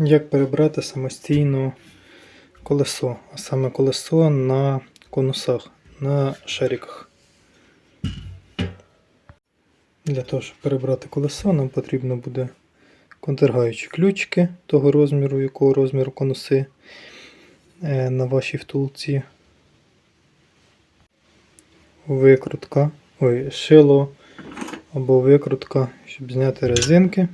Як перебрати самостійно колесо, а саме колесо на конусах, на шариках. Для того, щоб перебрати колесо, нам потрібно буде контргаючі ключики того розміру, якого розміру конуси е, на вашій втулці. Викрутка, ой, шило або викрутка, щоб зняти резинки.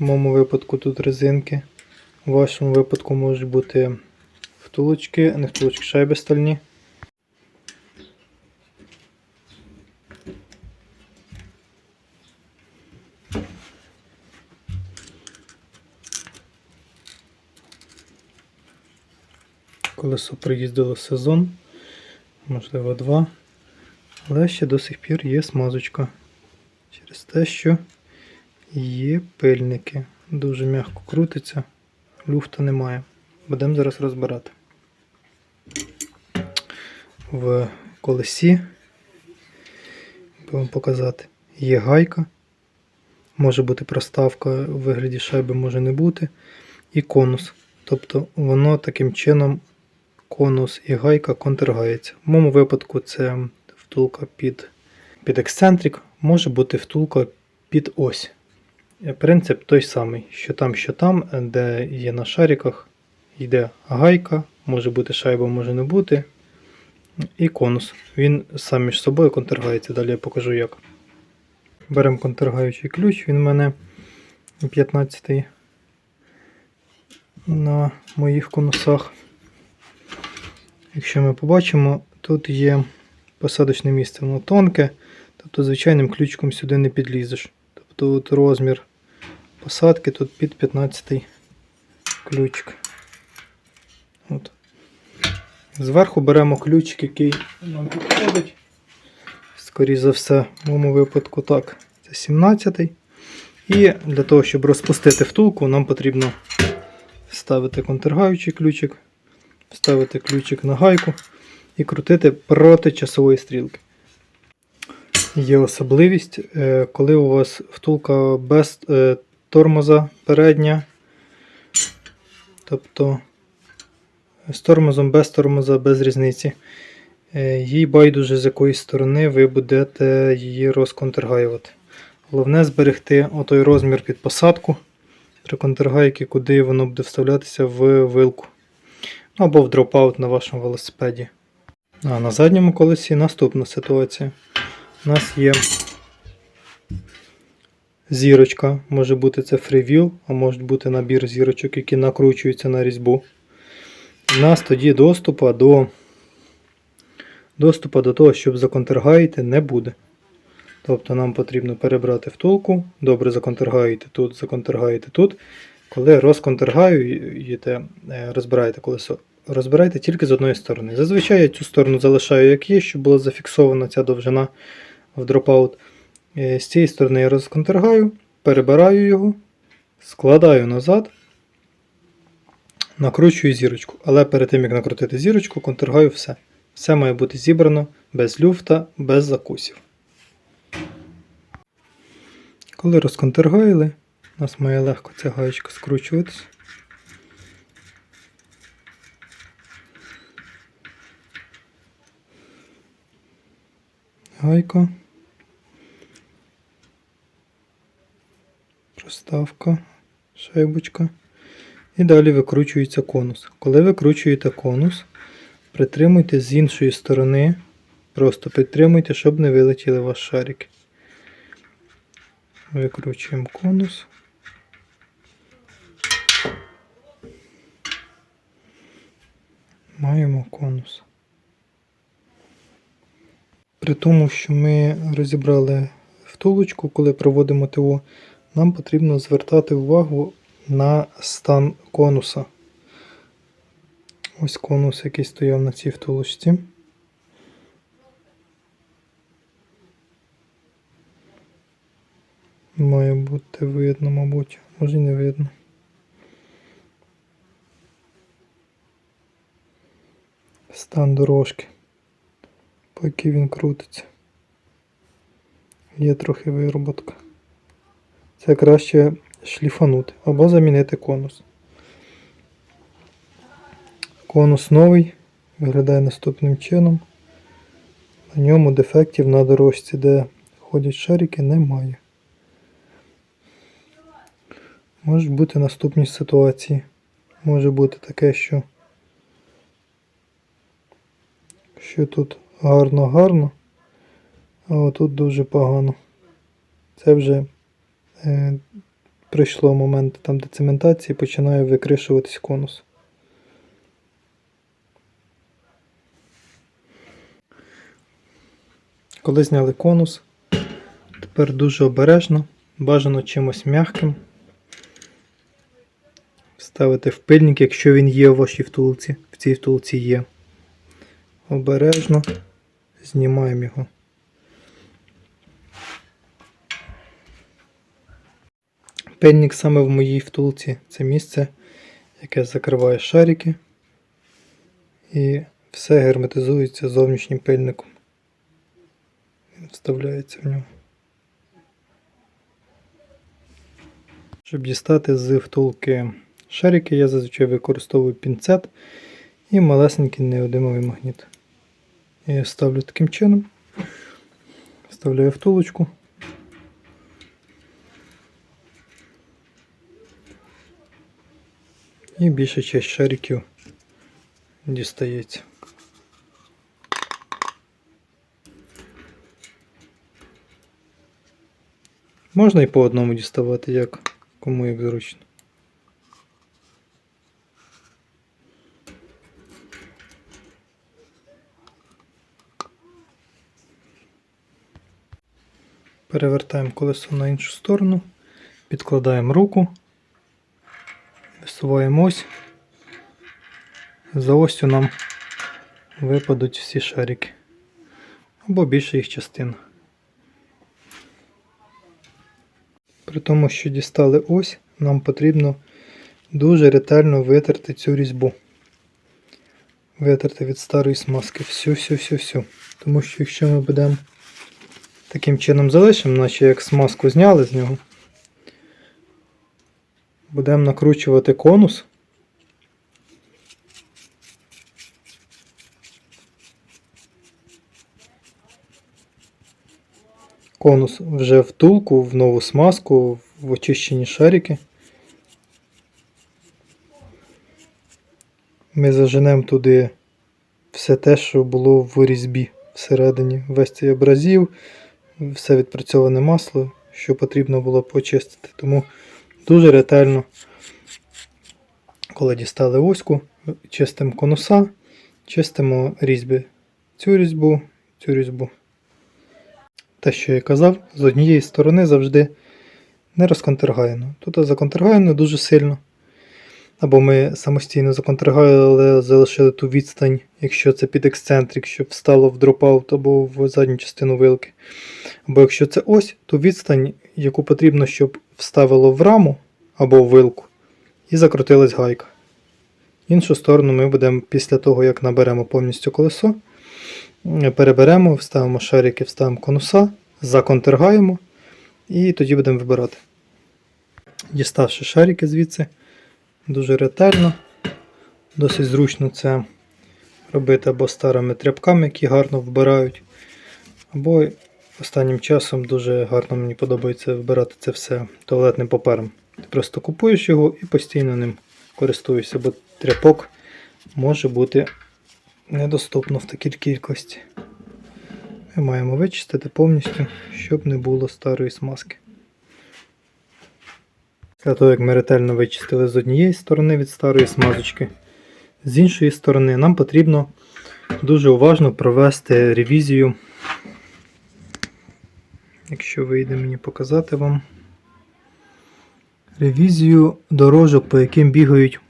В моєму випадку тут резинки. У вашому випадку можуть бути втулочки, не втулочки, шайби стальні. Колесо приїздило сезон, можливо, два. Але ще до сих пір є смазочка. Через те, що є пильники. Дуже м'яко крутиться, люфта немає. Будемо зараз розбирати. В колесі, вам показати, є гайка. Може бути проставка у вигляді шайби, може не бути. І конус. Тобто воно таким чином, конус і гайка контргається. В моєму випадку це втулка під, під ексцентрик, може бути втулка під ось. Е, Принцип той самий, що там, що там, е, де є на шариках, йде гайка, може бути шайба, може не бути. І конус. Він сам між собою контргається. Далі я покажу як. Беремо контргаючий ключ, він в мене 15 на моїх конусах. Якщо ми побачимо, тут є посадочне місце, воно тонке, тобто звичайним ключиком сюди не підлізеш. Тобто от розмір посадки тут під 15 ключик. От. Зверху беремо ключик, який нам підходить. Скоріше за все, в моєму випадку так. Це 17 І для того, щоб розпустити втулку, нам потрібно вставити контргаючий ключик, вставити ключик на гайку і крутити проти часової стрілки. Є особливість, е, коли у вас втулка без е, тормоза передня, тобто з тормозом, без тормоза, без різниці. Е, Їй байдуже з якої сторони ви будете її розконтргаювати. Головне зберегти отой розмір під посадку при контргайки, куди воно буде вставлятися в вилку. Ну, або в дропаут на вашому велосипеді. А на задньому колесі наступна ситуація. У нас є зірочка, може бути це фрівіл, а може бути набір зірочок, які накручуються на різьбу. У нас тоді доступу до доступу до того, щоб законтргаїти, не буде. Тобто нам потрібно перебрати втулку, добре законтргаїти тут, законтргаїти тут. Коли розконтргаєте, е, розбираєте колесо, розбирайте тільки з одної сторони. Зазвичай я цю сторону залишаю як є, щоб була зафіксована ця довжина в дропаут. Е, З цієї сторони я розконтргаю, перебираю його, складаю назад, накручую зірочку. Але перед тим, як накрутити зірочку, контргаю все. Все має бути зібрано без люфта, без закусів. Коли розконтргаїли, у нас має легко ця гаєчка скручуватися. Гайка. Проставка, шайбочка. І далі викручується конус. Коли викручуєте конус, притримуйте з іншої сторони. Просто підтримуйте, щоб не вилетіли ваші шарики. Викручуємо конус. Маємо конус. При тому, що ми розібрали втулочку, коли проводимо ТО, нам потрібно звертати увагу на стан конуса. Ось конус, який стояв на цій втулочці. Має бути видно, мабуть, може й не видно. Стан дорожки, по якій він крутиться. Є трохи вироботка. Це краще шліфанути або замінити конус. Конус новий виглядає наступним чином. На ньому дефектів на дорожці, де ходять шарики, немає. Можуть бути наступні ситуації. Може бути таке, що, що тут гарно-гарно, а отут дуже погано. Це вже прийшло момент там децементації, починає викришуватись конус. Коли зняли конус, тепер дуже обережно, бажано чимось м'яким. Ставити в пильник, якщо він є у вашій втулці. В цій втулці є. Обережно знімаємо його. Пильник саме в моїй втулці це місце, яке закриває шарики і все герметизується зовнішнім пильником. Він вставляється в нього. Щоб дістати з втулки шарики, я зазвичай використовую пінцет і малесенький неодимовий магніт. Я ставлю таким чином, вставляю втулочку. І більша часть шариків дістається. Можна і по одному діставати, як кому як зручно. Перевертаємо колесо на іншу сторону, підкладаємо руку, висуваємо ось. За осью нам випадуть всі шарики. Або більше їх частина. При тому, що дістали ось, нам потрібно дуже ретельно витерти цю різьбу. Витерти від старої смазки всю-всю-всю-всю. Тому що якщо ми будемо таким чином залишимо, наче як смазку зняли з нього, будемо накручувати конус. Конус вже втулку, в нову смазку, в очищені шарики. Ми заженемо туди все те, що було в різьбі всередині. Весь цей абразив, все відпрацьоване масло, що потрібно було почистити. Тому дуже ретельно, коли дістали оську, чистимо конуса, чистимо різьби. Цю різьбу, цю різьбу. Те, що я казав, з однієї сторони завжди не розконтргаєно. Тут законтргаєно дуже сильно. Або ми самостійно законтргали, але залишили ту відстань, якщо це під ексцентрик, щоб встало в дропаут або в задню частину вилки. Або якщо це ось, то відстань, яку потрібно, щоб вставило в раму або в вилку, і закрутилась гайка. Іншу сторону ми будемо після того, як наберемо повністю колесо, переберемо, вставимо шарики, вставимо конуса, законтергаємо і тоді будемо вибирати. Діставши шарики звідси, дуже ретельно, досить зручно це робити або старими тряпками, які гарно вбирають, або останнім часом дуже гарно мені подобається вибирати це все туалетним папером. Ти просто купуєш його і постійно ним користуєшся, бо тряпок може бути недоступно в такій кількості. Ми маємо вичистити повністю, щоб не було старої смазки. Після того, як ми ретельно вичистили з однієї сторони від старої смазочки, з іншої сторони нам потрібно дуже уважно провести ревізію. Якщо вийде мені показати вам ревізію дорожок, по яким бігають,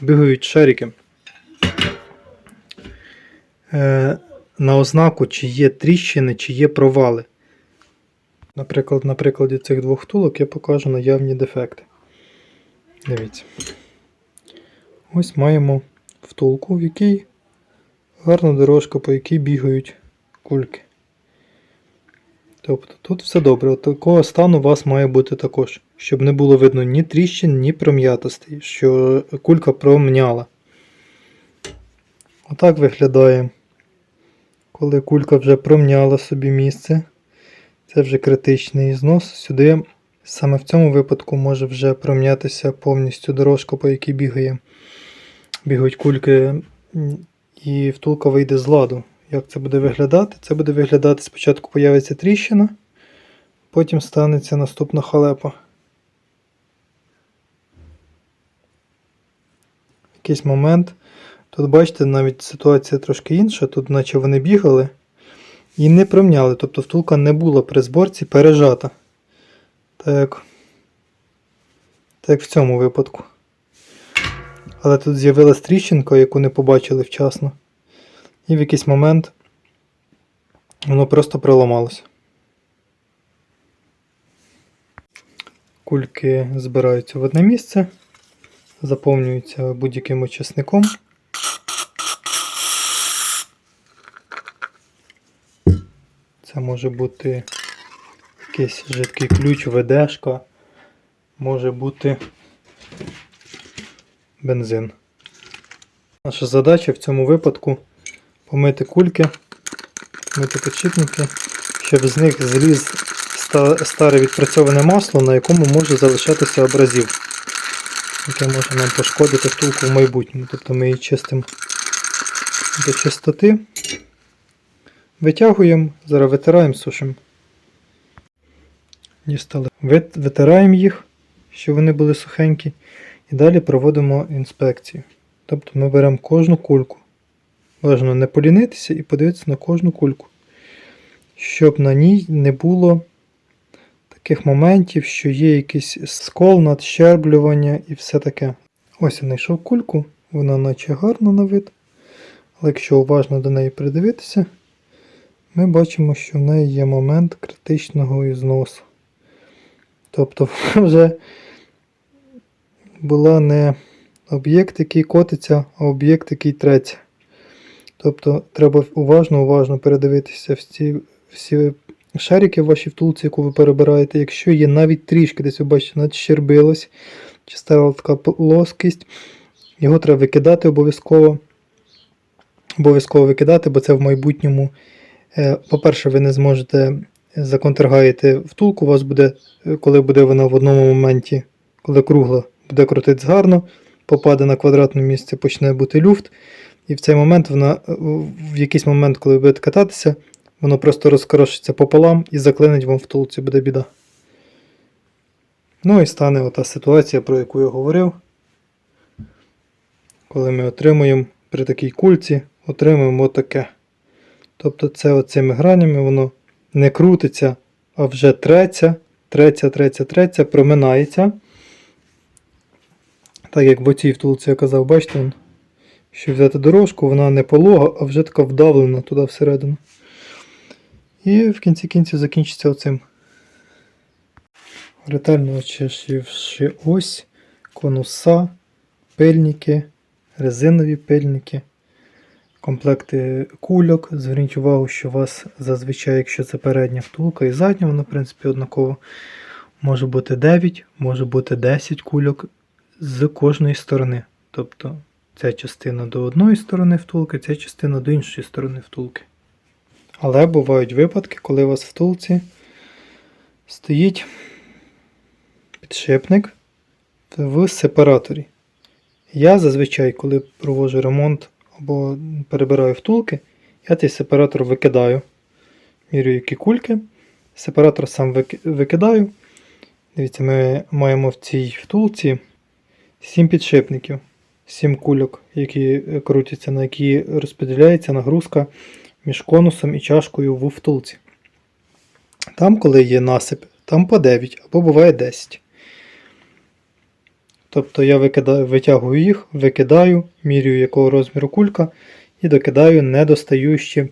бігають шарики. Е, на ознаку, чи є тріщини, чи є провали. Наприклад, на прикладі цих двох втулок я покажу наявні дефекти. Дивіться. Ось маємо втулку, в якій гарна дорожка, по якій бігають кульки. Тобто тут все добре. Такого стану у вас має бути також, щоб не було видно ні тріщин, ні пром'ятостей, що кулька промняла. Отак виглядає, коли кулька вже промняла собі місце. Це вже критичний знос. Сюди саме в цьому випадку може вже пром'ятися повністю дорожка, по якій бігає. Бігають кульки, і втулка вийде з ладу. Як це буде виглядати? Це буде виглядати спочатку появиться тріщина, потім станеться наступна халепа. Якийсь момент. Тут, бачите, навіть ситуація трошки інша, тут наче вони бігали і не промняли, тобто втулка не була при зборці пережата. Так так в цьому випадку. Але тут з'явилась тріщинка, яку не побачили вчасно. І в якийсь момент воно просто проламалося. Кульки збираються в одне місце, заповнюються будь-яким очисником. Це може бути якийсь жидкий ключ, ведешка, може бути бензин. Наша задача в цьому випадку помити кульки, мити підшипники, щоб з них зліз старе відпрацьоване масло, на якому може залишатися абразив, яке може нам пошкодити втулку в майбутньому. Тобто ми її чистимо до чистоти, витягуємо, зараз витираємо, сушимо. Витираємо їх, щоб вони були сухенькі, і далі проводимо інспекцію. Тобто ми беремо кожну кульку. Важно не полінитися і подивитися на кожну кульку, щоб на ній не було таких моментів, що є якийсь скол, надщерблювання і все таке. Ось я знайшов кульку, вона наче гарна на вид. Але якщо уважно до неї придивитися, ми бачимо, що в неї є момент критичного ізносу. Тобто вона вже була не об'єкт, який котиться, а об'єкт, який треться. Тобто треба уважно, уважно передивитися всі, всі шарики в вашій втулці, яку ви перебираєте. Якщо є навіть трішки, десь ви бачите, надщербилось, чи стала така плоскість, його треба викидати обов'язково. Обов'язково викидати, бо це в майбутньому. е, По-перше, ви не зможете законтргаєте втулку, у вас буде, е, коли буде вона в одному моменті, коли кругла, буде крутитись гарно, попаде на квадратне місце, почне бути люфт. І в цей момент вона, е, в якийсь момент, коли ви будете кататися, воно просто розкрошиться пополам і заклинить вам втулці, буде біда. Ну і стане ота ситуація, про яку я говорив. Коли ми отримуємо при такій кульці, отримуємо отаке. Тобто це оцими гранями воно не крутиться, а вже треться, треться, треться, треться, проминається. Так як в оцій втулці я казав, бачите, вон, що взяти дорожку, вона не полога, а вже така вдавлена туди всередину. І в кінці кінців закінчиться оцим. Ретельно очищивши ось, конуса, пильники, резинові пильники, комплекти кульок. Зверніть увагу, що у вас зазвичай, якщо це передня втулка і задня, воно в принципі однаково. Може бути 9, може бути 10 кульок з кожної сторони. Тобто ця частина до одної сторони втулки, ця частина до іншої сторони втулки. Але бувають випадки, коли у вас втулці стоїть підшипник в сепараторі. Я зазвичай, коли проводжу ремонт або перебираю втулки, я цей сепаратор викидаю. Мірю які кульки. Сепаратор сам викидаю. Дивіться, ми маємо в цій втулці 7 підшипників, 7 кульок, які е, крутяться, на які розподіляється нагрузка між конусом і чашкою в втулці. Там, коли є насип, там по 9 або буває 10. Тобто я викидаю, витягую їх, викидаю, міряю якого розміру кулька і докидаю недостаючі,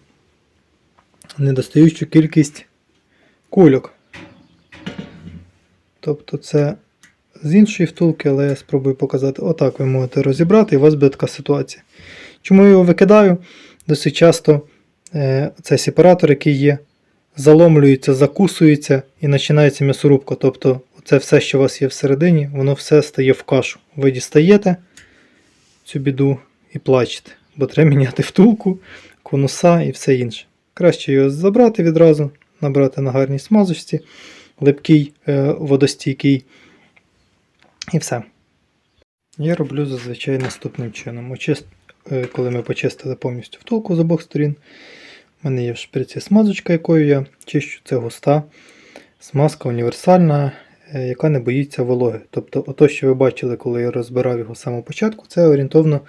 недостаючу кількість кульок. Тобто це з іншої втулки, але я спробую показати. Отак ви можете розібрати, і у вас буде така ситуація. Чому я його викидаю? Досить часто е, цей сепаратор, який є, заломлюється, закусується і починається м'ясорубка. Тобто це все, що у вас є всередині, воно все стає в кашу. Ви дістаєте цю біду і плачете, бо треба міняти втулку, конуса і все інше. Краще його забрати відразу, набрати на гарній смазочці, липкий, е, водостійкий і все. Я роблю зазвичай наступним чином. Очист... е, Коли ми почистили повністю втулку з обох сторін, у мене є в шприці смазочка, якою я чищу. Це густа смазка універсальна, е, яка не боїться вологи. Тобто, ото, що ви бачили, коли я розбирав його з самого початку, це орієнтовно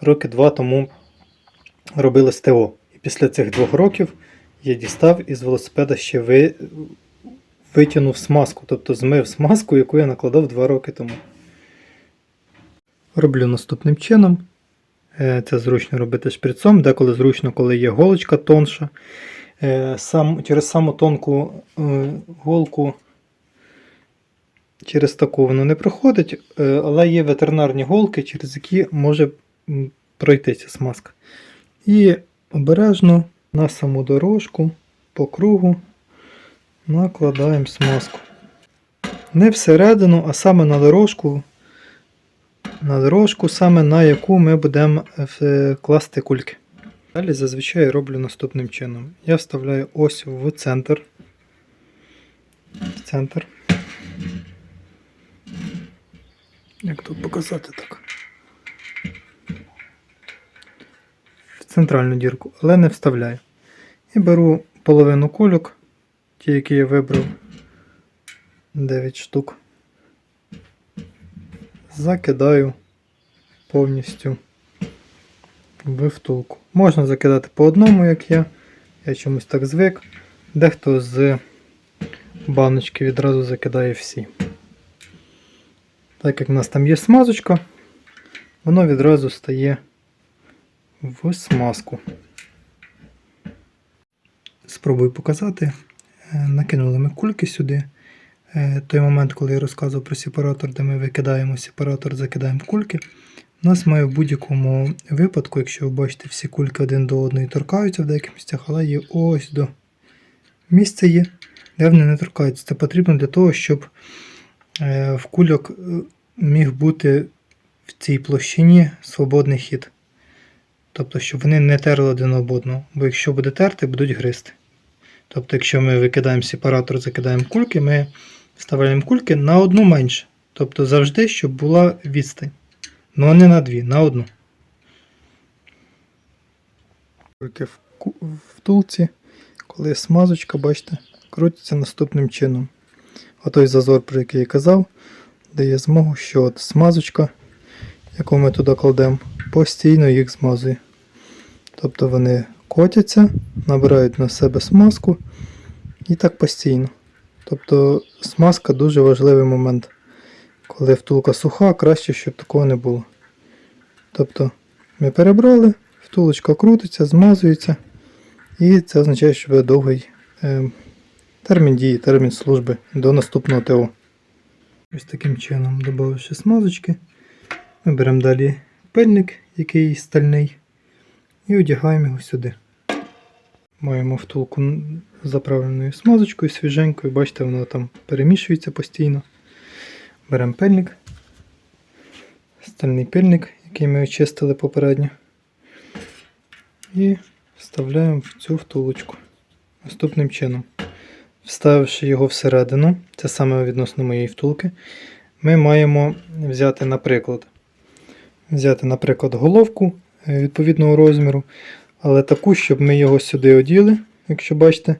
роки два тому робили ТО. І після цих двох років я дістав із велосипеда ще ви... витягнув смазку, тобто змив смазку, яку я накладав два роки тому. Роблю наступним чином. Е, Це зручно робити шприцом, деколи зручно, коли є голочка тонша. Е, Сам, через саму тонку е, голку, через таку воно не проходить, але є ветеринарні голки, через які може пройтися смазка. І обережно на саму дорожку по кругу накладаємо смазку. Не всередину, а саме на дорожку, на дорожку, саме на яку ми будемо е, класти кульки. Далі зазвичай роблю наступним чином. Я вставляю ось в центр. В центр. Як тут показати так? В центральну дірку, але не вставляю. І беру половину кульок, ті, які я вибрав 9 штук. Закидаю повністю в втулку. Можна закидати по одному, як я. Я чомусь так звик. Дехто з баночки відразу закидає всі. Так як в нас там є смазочка, воно відразу стає в смазку. Спробую показати. Е, Накинули ми кульки сюди. Е, Той момент, коли я розказував про сепаратор, де ми викидаємо сепаратор, закидаємо кульки. У нас має в будь-якому випадку, якщо ви бачите, всі кульки один до одної торкаються в деяких місцях, але є ось до місця є, де вони не торкаються. Це потрібно для того, щоб е, в кульок міг бути в цій площині свободний хід. Тобто, щоб вони не терли один об одного. Бо якщо буде терти, будуть гризти. Тобто, якщо ми викидаємо сепаратор, закидаємо кульки, ми вставляємо кульки на одну менше. Тобто завжди, щоб була відстань. Ну, не на дві, на одну. Кульки в, втулці, коли смазочка, бачите, крутиться наступним чином. Отой зазор, про який я казав, дає змогу, що от смазочка, яку ми туди кладемо, постійно їх змазує. Тобто вони котяться, набирають на себе смазку і так постійно. Тобто смазка дуже важливий момент. Коли втулка суха, краще, щоб такого не було. Тобто ми перебрали, втулочка крутиться, змазується, і це означає, що буде довгий е, термін дії, термін служби до наступного ТО. Ось таким чином, додавши смазочки, ми беремо далі пильник, який стальний, і одягаємо його сюди. Маємо втулку заправленою смазочкою свіженькою, бачите, воно там перемішується постійно. Беремо пильник, стальний пильник, який ми очистили попередньо. І вставляємо в цю втулочку. Наступним чином. Вставивши його всередину, це саме відносно моєї втулки, ми маємо взяти, наприклад, взяти, наприклад, головку відповідного розміру, але таку, щоб ми його сюди оділи, якщо бачите,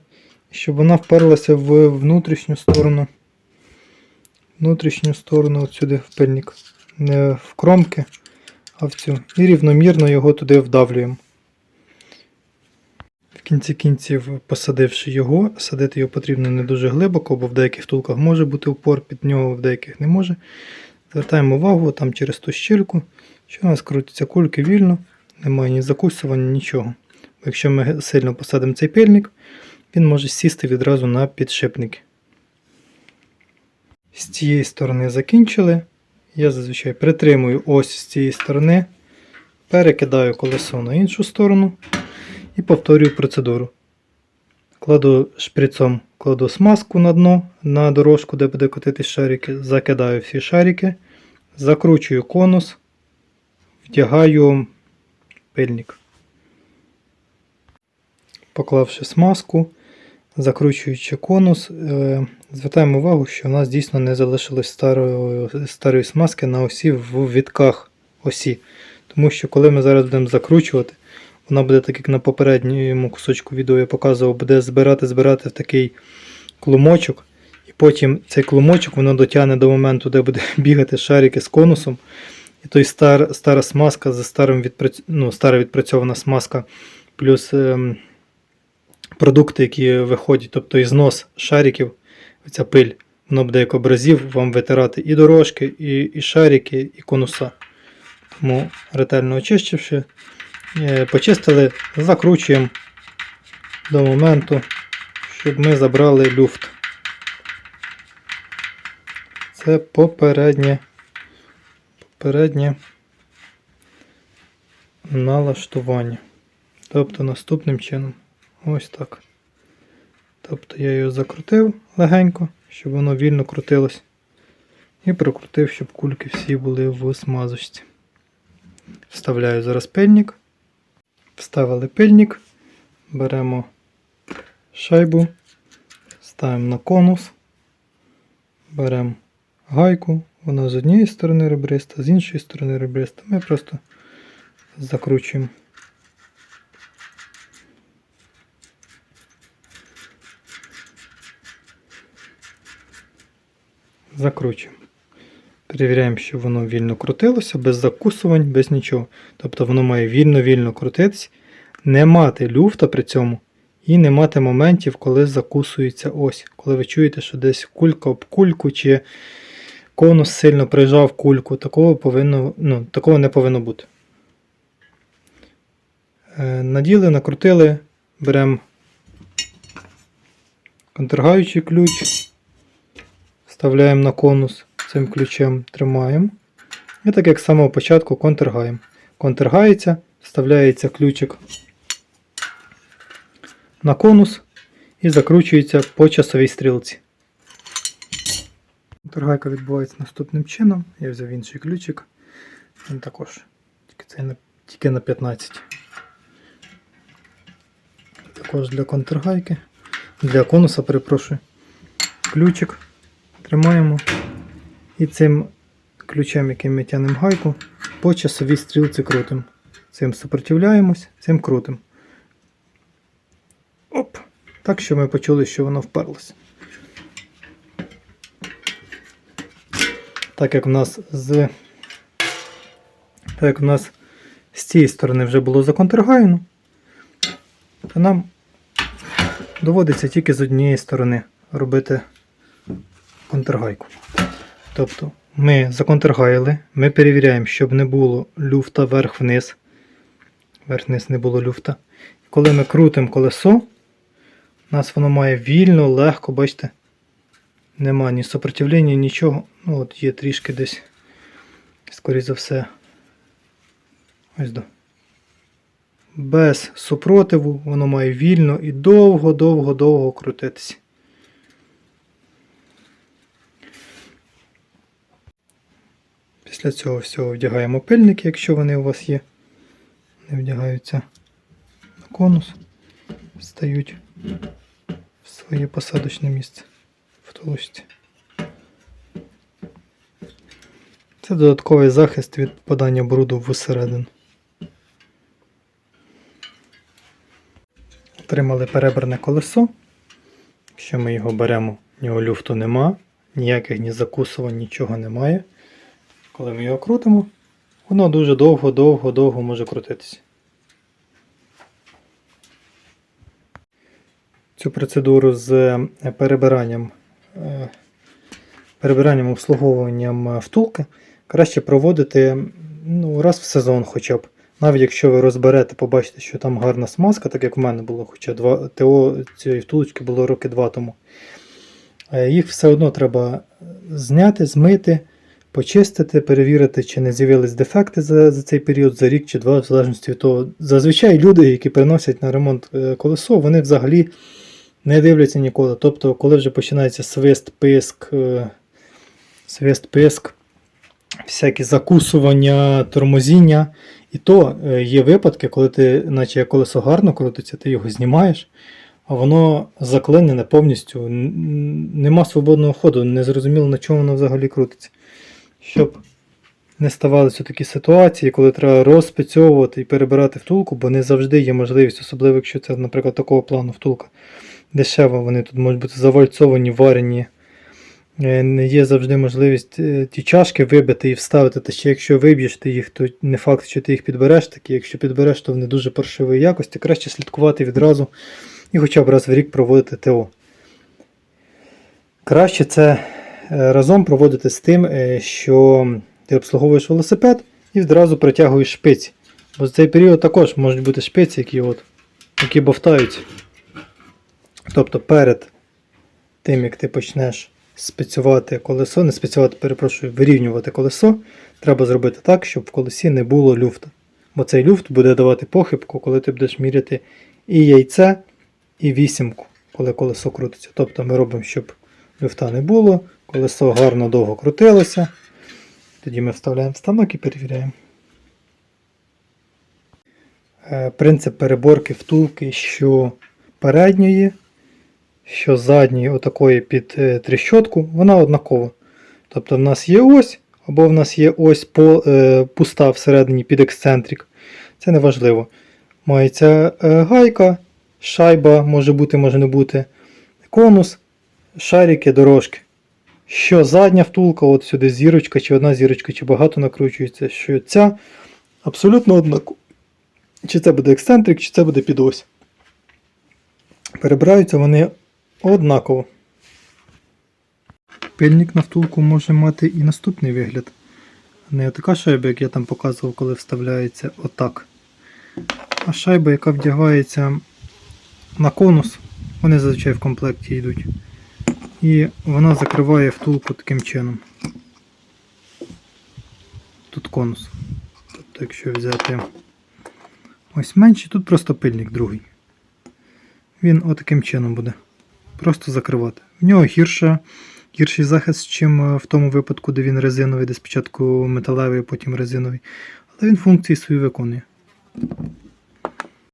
щоб вона вперлася в внутрішню сторону внутрішню сторону от сюди в. Не в кромки, а в цю. І рівномірно його туди вдавлюємо. В кінці кінців, посадивши його, садити його потрібно не дуже глибоко, бо в деяких втулках може бути упор, під нього в деяких не може. Звертаємо увагу там через ту щільку, що у нас крутяться кульки вільно, немає ні закусування, нічого. Бо якщо ми сильно посадимо цей пильник, він може сісти відразу на підшипники. З цієї сторони закінчили. Я зазвичай притримую ось з цієї сторони, перекидаю колесо на іншу сторону і повторюю процедуру. Кладу шприцом, кладу смазку на дно, на дорожку, де буде котитись шарики, закидаю всі шарики, закручую конус, вдягаю пильник. Поклавши смазку, закручуючи конус, е, звертаємо увагу, що у нас дійсно не залишилось старої, старої смазки на осі в відках осі. Тому що коли ми зараз будемо закручувати, вона буде так, як на попередньому кусочку відео я показував, буде збирати, збирати в такий клумочок. І потім цей клумочок воно дотягне до моменту, де буде бігати шарики з конусом. І той стар, стара смазка за старим відпраць... ну, стара відпрацьована смазка, плюс ем, продукти, які виходять, тобто ізнос шариків, оця пиль, воно буде як образів вам витирати і дорожки, і, і шарики, і конуса. Тому ретельно очищивши, е, почистили, закручуємо до моменту, щоб ми забрали люфт. Це попереднє, попереднє налаштування. Тобто наступним чином. Ось так. Тобто я його закрутив легенько, щоб воно вільно крутилось. І прокрутив, щоб кульки всі були в смазочці. Вставляю зараз пильник. Вставили пильник. Беремо шайбу, ставимо на конус, беремо гайку, вона з однієї сторони ребриста, з іншої сторони ребриста. Ми просто закручуємо. Закручуємо. Перевіряємо, щоб воно вільно крутилося, без закусувань, без нічого. Тобто воно має вільно-вільно крутитись, не мати люфта при цьому і не мати моментів, коли закусується ось. Коли ви чуєте, що десь кулька об кульку чи конус сильно прижав кульку, такого, повинно, ну, такого не повинно бути. Е, Наділи, накрутили, беремо контргаючий ключ, вставляємо на конус цим ключем, тримаємо. І так як з самого початку контргаємо. Контргається, вставляється ключик на конус і закручується по часовій стрілці. Торгайка відбувається наступним чином. Я взяв інший ключик. Він також тільки, цей на, тільки на 15. Також для контргайки. Для конуса, перепрошую. Ключик тримаємо і цим ключем, яким ми тянемо гайку, по часовій стрілці крутимо. Цим сопротивляємось, цим крутимо. Оп! Так що ми почули, що воно вперлося. Так як в нас з так як в нас з цієї сторони вже було законтргаяно, то нам доводиться тільки з однієї сторони робити контргайку. Тобто ми законтргаяли, ми перевіряємо, щоб не було люфта вверх-вниз. Вверх-вниз не було люфта. Коли ми крутимо колесо, у нас воно має вільно, легко, бачите, нема ні сопротивлення, нічого. Ну от є трішки десь, скоріше за все. Ось до. Без супротиву, воно має вільно і довго-довго-довго крутитися. Після цього всього вдягаємо пильники, якщо вони у вас є. Вони вдягаються на конус, стають в своє посадочне місце в толочці. Це додатковий захист від попадання бруду всередину. Отримали перебране колесо. Якщо ми його беремо, в нього люфту нема, ніяких ні закусувань, нічого немає. Коли ми його крутимо, воно дуже довго-довго-довго може крутитися. Цю процедуру з е, перебиранням, перебиранням обслуговуванням е, втулки краще проводити ну, раз в сезон хоча б. Навіть якщо ви розберете, побачите, що там гарна смазка, так як в мене було, хоча два, ТО цієї втулочки було роки два тому. Їх все одно треба зняти, змити почистити, перевірити, чи не з'явились дефекти за за цей період, за рік чи два, в залежності від того. Зазвичай люди, які приносять на ремонт колесо, вони взагалі не дивляться ніколи. Тобто, коли вже починається свист, писк, е, свист, писк, всякі закусування, тормозіння. І то е, є випадки, коли ти, наче колесо гарно крутиться, ти його знімаєш, а воно заклинене повністю. Нема свободного ходу, не зрозуміло, на чому воно взагалі крутиться. Щоб не ставалися такі ситуації, коли треба розпрацьовувати і перебирати втулку, бо не завжди є можливість, особливо якщо це, наприклад, такого плану втулка. Дешево, вони тут можуть бути завальцовані, варені. Е, Не є завжди можливість е, ті чашки вибити і вставити. Та ще якщо виб'єш ти їх, то не факт, що ти їх підбереш такі. Якщо підбереш, то вони дуже паршивої якості. Краще слідкувати відразу і хоча б раз в рік проводити ТО. Краще це е, разом проводити з тим, що ти обслуговуєш велосипед і відразу притягуєш шпиці. Бо в цей період також можуть бути шпиці, які, от, які бовтаються. Тобто перед тим, як ти почнеш спецювати колесо, не спецювати, перепрошую, вирівнювати колесо, треба зробити так, щоб в колесі не було люфта. Бо цей люфт буде давати похибку, коли ти будеш міряти і яйце, і вісімку, коли колесо крутиться. Тобто ми робимо, щоб люфта не було, колесо гарно довго крутилося. Тоді ми вставляємо станок і перевіряємо. Е, Принцип переборки втулки, що передньої, що задньої, отакої під е, тріщотку, вона однакова. Тобто в нас є ось, або в нас є ось по, е, пуста всередині під ексцентрик. Це не важливо. Мається е, гайка, шайба може бути, може не бути, конус, шарики, дорожки. Що задня втулка, от сюди зірочка, чи одна зірочка, чи багато накручується, що ця абсолютно однакова. Чи це буде ексцентрик, чи це буде підось. Перебираються вони однаково. Пильник на втулку може мати і наступний вигляд. Не така шайба, як я там показував, коли вставляється отак. А шайба, яка вдягається на конус, вони зазвичай в комплекті йдуть. І вона закриває втулку таким чином. Тут конус. Тобто, якщо взяти ось менший, тут просто пильник другий. Він отаким чином буде. Просто закривати. В нього гірша, гірший захист, чим е, в тому випадку, де він резиновий, де спочатку металевий, а потім резиновий. Але він функції свої виконує.